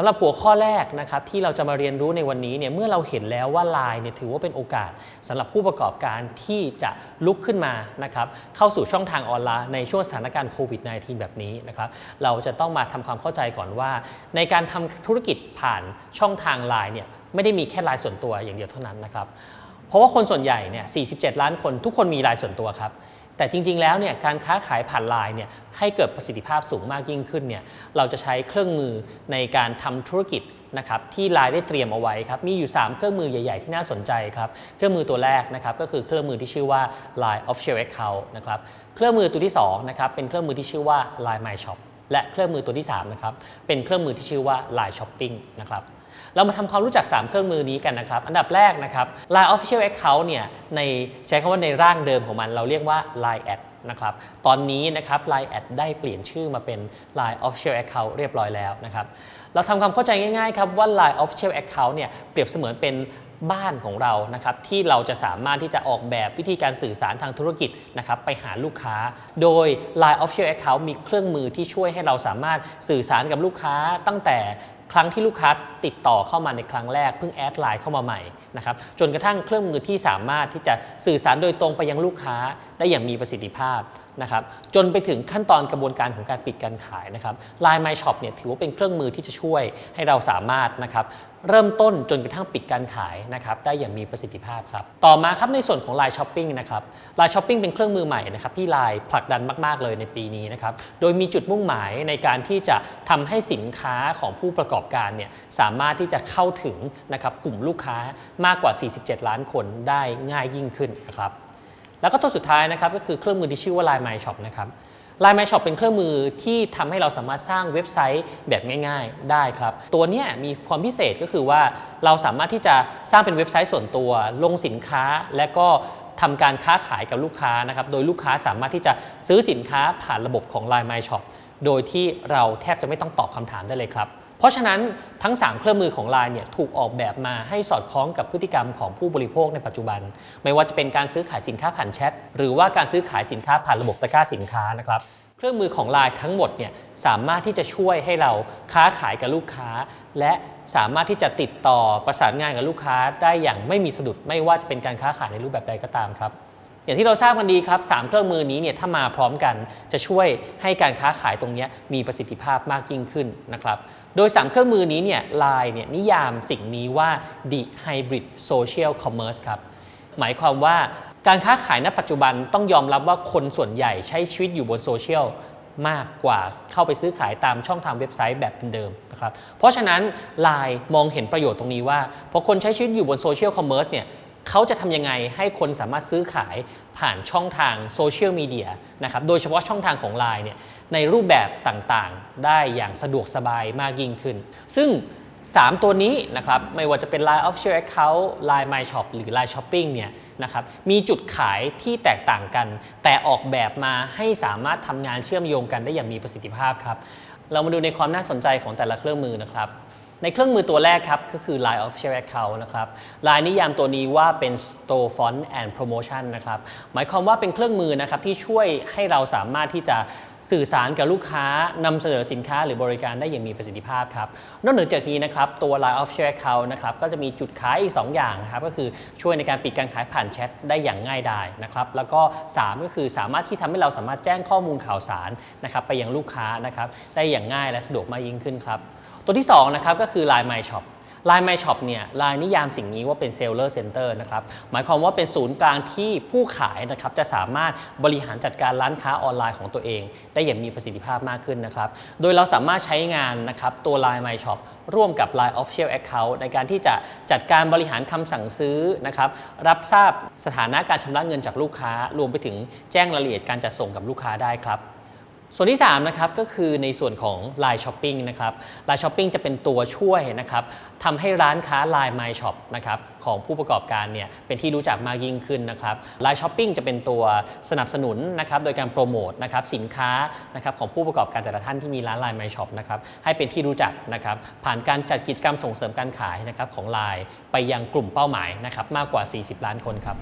สำหรับหัวข้อแรกนะครับที่เราจะมาเรียนรู้ในวันนี้เนี่ยเมื่อเราเห็นแล้วว่า Line เนี่ยถือว่าเป็นโอกาสสำหรับผู้ประกอบการที่จะลุกขึ้นมานะครับเข้าสู่ช่องทางออนไลน์ในช่วงสถานการณ์โควิด -19 แบบนี้นะครับเราจะต้องมาทำความเข้าใจก่อนว่า ในการทำธุรกิจผ่านช่องทาง Line เนี่ยไม่ได้มีแค่ไลน์ส่วนตัวอย่างเดียวเท่านั้นนะครับเพราะว่าคนส่วนใหญ่เนี่ย 47 ล้านคนทุกคนมีรายส่วนตัวครับ แต่จริง ๆ แล้วเนี่ยการค้าขายผ่านไลน์เนี่ยให้เกิดประสิทธิภาพสูงมากยิ่งขึ้นเนี่ยเราจะใช้เครื่องมือในการทำธุรกิจนะครับที่ไลน์ได้เตรียมเอาไว้ครับมีอยู่ 3 เครื่องมือใหญ่ ๆ ที่น่าสนใจครับเครื่องมือตัวแรกนะครับก็คือเครื่องมือที่ชื่อว่า Line Official Account นะครับเครื่องมือตัวที่2นะครับเป็นเครื่องมือที่ชื่อว่า Line My Shop และเครื่องมือตัวที่3นะครับเป็นเครื่องมือที่ชื่อว่า Line Shopping นะครับ เรามาทำความรู้จัก 3 เครื่องมือนี้กันนะครับ อันดับแรกนะครับ Line Official Account เนี่ยในใช้คำว่าในร่างเดิมของมัน เราเรียกว่า Line Ad นะครับ ตอนนี้นะครับ Line Ad ได้เปลี่ยนชื่อมาเป็น Line Official Account เรียบร้อยแล้วนะครับ เราทำความเข้าใจง่ายๆครับว่า Line Official Account เนี่ยเปรียบเสมือนเป็นบ้านของเรานะครับที่เราจะสามารถที่จะออกแบบวิธีการสื่อสารทางธุรกิจนะครับไปหาลูกค้า โดย Line Official Account มีเครื่องมือที่ช่วยให้เราสามารถสื่อสารกับลูกค้าตั้งแต่ ครั้งที่ลูกค้าติดต่อเข้ามาในครั้งแรกเพิ่งแอดไลน์เข้ามาใหม่นะครับจนกระทั่งเครื่องมือที่สามารถที่จะสื่อสารโดยตรงไปยังลูกค้าได้อย่างมีประสิทธิภาพ นะครับจนไปถึงขั้นตอนกระบวนการของการปิดการขายนะครับ Line My Shop เนี่ยถือว่าเป็นเครื่องมือที่จะช่วยให้เราสามารถนะครับเริ่มต้นจนกระทั่งปิดการขายนะครับได้อย่างมีประสิทธิภาพครับต่อมาครับในส่วนของ Line Shopping นะครับ Line Shopping เป็นเครื่องมือใหม่นะครับที่ Line ผลักดันมาก ๆ เลยในปีนี้นะครับโดยมีจุดมุ่งหมายในการที่จะทำให้สินค้าของผู้ประกอบการเนี่ยสามารถที่จะเข้าถึงนะครับกลุ่มลูกค้ามากกว่า 47 ล้านคนได้ง่ายยิ่งขึ้นนะครับ แล้วก็ตัวสุดท้ายนะครับก็คือเครื่องมือที่ชื่อว่า Line My Shop นะครับ Line My Shop เป็นเครื่องมือที่ทำให้เราสามารถสร้างเว็บไซต์แบบง่าย ๆ ได้ครับ ตัวนี้มีความพิเศษก็คือว่าเราสามารถที่จะสร้างเป็นเว็บไซต์ส่วนตัว ลงสินค้าและก็ทำการค้าขายกับลูกค้านะครับ โดยลูกค้าสามารถที่จะซื้อสินค้าผ่านระบบของ Line My Shop โดยที่เราแทบจะไม่ต้องตอบคำถามได้เลยครับ เพราะฉะนั้นทั้ง 3 เครื่องมือของ Line เนี่ยถูกออกแบบมาให้สอดคล้องกับพฤติกรรมของผู้บริโภคในปัจจุบัน ไม่ว่าจะเป็นการซื้อขายสินค้าผ่านแชทหรือว่าการซื้อขายสินค้าผ่านระบบตะกร้าสินค้านะครับเครื่องมือของ Line ทั้งหมดเนี่ยสามารถที่จะช่วยให้เราค้าขายกับลูกค้า และสามารถที่จะติดต่อประสานงานกับลูกค้าได้อย่างไม่มีสะดุดไม่ว่าจะเป็นการค้าขายในรูปแบบใดก็ตามครับ อย่างที่เราทราบกันดีครับสามเครื่องมือนี้เนี่ยถ้ามาพร้อมกันจะช่วยให้การค้าขายตรงนี้มีประสิทธิภาพมากยิ่งขึ้นนะครับโดย 3 เครื่องมือนี้เนี่ยไลน์เนี่ยนิยามสิ่งนี้ว่า the hybrid social commerce ครับหมายความว่าการค้าขายณปัจจุบันต้องยอมรับว่าคนส่วนใหญ่ใช้ชีวิตอยู่บนโซเชียลมากกว่าเข้าไปซื้อขายตามช่องทางเว็บไซต์แบบเดิมนะครับเพราะฉะนั้น Line มองเห็นประโยชน์ตรงนี้ว่าพอคนใช้ชีวิตอยู่บนโซเชียลคอมเมอร์สเนี่ย เขาจะทำยังไงให้คนสามารถซื้อขายผ่านช่องทางโซเชียลมีเดียนะครับ โดยเฉพาะช่องทางของ Line เนี่ยในรูปแบบต่างๆ ได้อย่างสะดวกสบายมากยิ่งขึ้น ซึ่ง 3 ตัวนี้นะครับ ไม่ว่าจะเป็น Line Official Account Line My Shop หรือ Line Shopping เนี่ยนะครับ มีจุดขายที่แตกต่างกัน แต่ออกแบบมาให้สามารถทำงานเชื่อมโยงกันได้อย่างมีประสิทธิภาพครับ เรามาดูในความน่าสนใจของแต่ละเครื่องมือนะครับ ในเครื่องมือตัวแรกครับก็คือ Line Official Account นะครับ Line นิยามตัวนี้ว่าเป็น Store Font and Promotion นะครับหมายความว่าเป็นเครื่องมือนะครับที่ช่วยให้เราสามารถที่จะสื่อสารกับลูกค้านำเสนอสินค้าหรือบริการได้อย่างมีประสิทธิภาพครับนอกเหนือจากนี้นะครับตัว Line Official Account นะครับก็จะมีจุดขายอีก 2 อย่างนะครับก็คือช่วยในการปิดการขายผ่านแชทได้อย่างง่ายดายนะครับแล้วก็ 3 ก็คือสามารถที่ทำให้เราสามารถแจ้งข้อมูลข่าวสารนะครับไปยังลูกค้านะครับได้อย่างง่ายและสะดวกมากยิ่งขึ้นครับ ตัวที่2นะครับก็คือ Line My Shop Line My Shop เนี่ย Line นิยามสิ่งนี้ว่าเป็น Seller Center นะครับหมายความว่าเป็นศูนย์กลางที่ผู้ขายนะครับจะสามารถบริหารจัดการร้านค้าออนไลน์ของตัวเอง ได้อย่างมีประสิทธิภาพมากขึ้นนะครับโดยเราสามารถใช้งานนะครับตัว Line My Shop ร่วมกับ Line Official Account ในการที่จะจัดการบริหารคำสั่งซื้อนะครับรับทราบสถานะการชำระเงินจากลูกค้า รวมไปถึงแจ้งรายละเอียดการจัดส่งกับลูกค้าได้ครับ ส่วนที่3นะครับก็คือในส่วนของ Line Shopping นะครับ Line Shopping จะเป็นตัวช่วยนะครับทำให้ร้านค้า Line My Shop นะครับของผู้ประกอบการเนี่ยเป็นที่รู้จักมากยิ่งขึ้นนะครับ Line Shopping จะเป็นตัวสนับสนุนนะครับโดยการโปรโมทนะครับสินค้านะครับของผู้ประกอบการแต่ละท่านที่มีร้าน Line My Shop นะครับให้เป็นที่รู้จักนะครับผ่านการจัดกิจกรรมส่งเสริมการขายนะครับของ Line ไปยังกลุ่มเป้าหมายนะครับมากกว่า 40 ล้านคนครับ